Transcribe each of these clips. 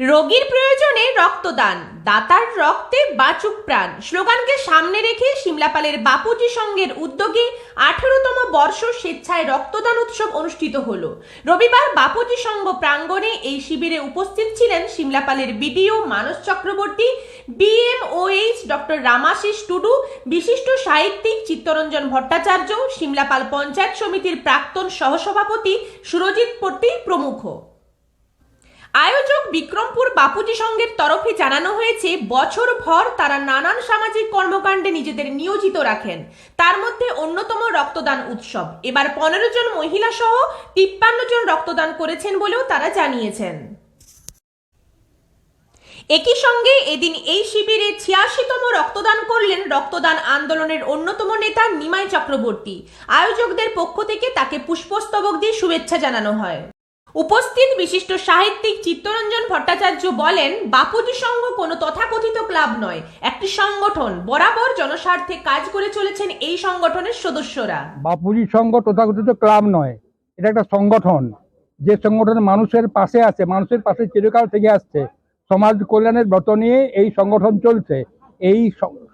রোগীর প্রয়োজনে রক্তদান, দাতার রক্তে বাঁচুক প্রাণ। স্লোগানকে সামনে রেখে সিমলাপালের বাপুজি সংঘের উদ্যোগে আঠেরোতম বর্ষ স্বেচ্ছায় রক্তদান উৎসব অনুষ্ঠিত হল। রবিবার বাপুজি সংঘ প্রাঙ্গণে এই শিবিরে উপস্থিত ছিলেন সিমলাপালের B D O Manas Chakraborty B M O H doctor Ramashis Tudu, বিশিষ্ট সাহিত্যিক চিত্তরঞ্জন ভট্টাচার্য, সিমলাপাল পঞ্চায়েত সমিতির প্রাক্তন সহসভাপতি সুরজিৎ পট্টি প্রমুখ। আয়োজক বিক্রমপুর বাপুজি সংঘের তরফে জানানো হয়েছে বছর ভর তারা নানান সামাজিক কর্মকাণ্ডে নিজেদের নিয়োজিত রাখেন। তার মধ্যে অন্যতম রক্তদান উৎসব। এবার পনেরো জন মহিলা সহ তিপ্পান্ন জন রক্তদান করেছেন বলেও তারা জানিয়েছেন। একই সঙ্গে এদিন এই শিবিরে ছিয়াশিতম রক্তদান করলেন রক্তদান আন্দোলনের অন্যতম নেতা নিমাই চক্রবর্তী। আয়োজকদের পক্ষ থেকে তাকে পুষ্পস্তবক দিয়ে শুভেচ্ছা জানানো হয়। উপস্থিত বিশিষ্ট সাহিত্যিক চিত্তরঞ্জন ভট্টাচার্য বলেন, বাপুজি সংঘ কোনো তথাকথিত ক্লাব নয়, একটি সংগঠন। বরাবর জনস্বার্থে কাজ করে চলেছেন এই সংগঠনের সদস্যরা। বাপুজি সংঘ তথাকথিত ক্লাব নয়, এটা একটা সংগঠন। যে সংগঠন মানুষের পাশে আছে, মানুষের পাশে চিরকাল থেকে আসছে। সমাজ কল্যাণের ব্রত নিয়ে এই সংগঠন চলছে। এই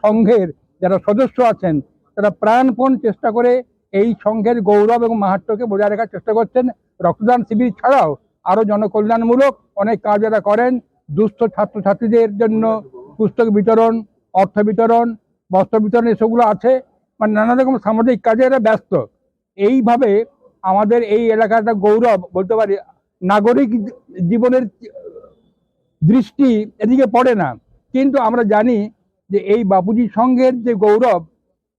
সংঘের যারা সদস্য আছেন, তারা প্রাণপণ চেষ্টা করে এই সংঘের গৌরব এবং মাহাত্ম্যকে বজায় রাখার চেষ্টা করছেন রক্তদান শিবির ছাড়াও আরও জনকল্যাণমূলক অনেক কাজ এরা করেন। দুস্থ ছাত্রছাত্রীদের জন্য পুস্তক বিতরণ, অর্থ বিতরণ, বস্ত্র বিতরণ, এসবগুলো আছে। মানে নানা রকম সামাজিক কাজে এরা ব্যস্ত। এইভাবে আমাদের এই এলাকাটা গৌরব বলতে পারি, নাগরিক জীবনের দৃষ্টি এদিকে পড়ে না। কিন্তু আমরা জানি যে এই বাপুজি সংঘের যে গৌরব,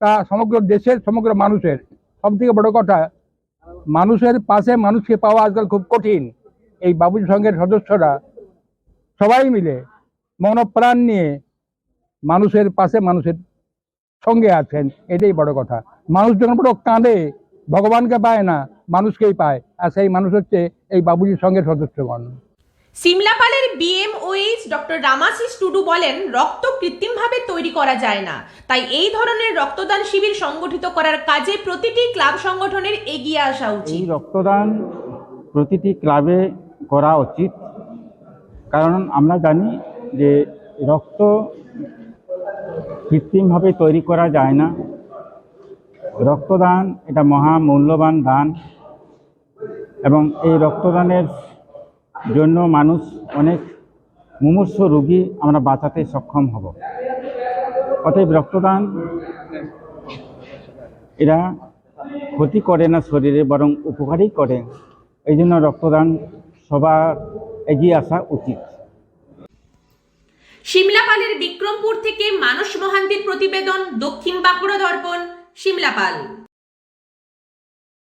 তা সমগ্র দেশের, সমগ্র মানুষের। সব থেকে বড় কথা, মানুষের পাশে মানুষকে পাওয়া আজকাল খুব কঠিন। এই বাপুজি সংঘের সদস্যরা সবাই মিলে মনপ্রাণ নিয়ে মানুষের পাশে মানুষের সঙ্গে আছেন, এটাই বড় কথা। মানুষ যখন বড় কাঁদে, ভগবানকে পায় না, মানুষকেই পায়, আর সেই মানুষ হচ্ছে এই বাবুজির সঙ্গে সদস্যগণ। সিমলাপালের বিএমওএইচ ডক্টর রামাশিস টুডু বলেন, রক্ত কৃত্রিমভাবে তৈরি করা যায় না। তাই এই ধরনের রক্তদান শিবির সংগঠিত করার কাজে প্রতিটি ক্লাব সংগঠনের এগিয়ে আসা উচিত। রক্তদান প্রতিটি ক্লাবে করা উচিত। কারণ আমরা জানি যে রক্ত কৃত্রিমভাবে তৈরি করা যায় না। রক্তদান এটা মহা মূল্যবান দান। এবং এই রক্তদানের জন্য মানুষ অনেক মুমূর্ষ রোগী আমরা বাঁচাতে সক্ষম হব। অতএব রক্তদান এরা ক্ষতি করে না শরীরে, বরং উপকারই করে। এই জন্য রক্তদান সবার এগিয়ে আসা উচিত। সিমলাপালের বিক্রমপুর থেকে মানস মহান্তির প্রতিবেদন দক্ষিণ বাঁকুড়া দর্পণ সিমলাপাল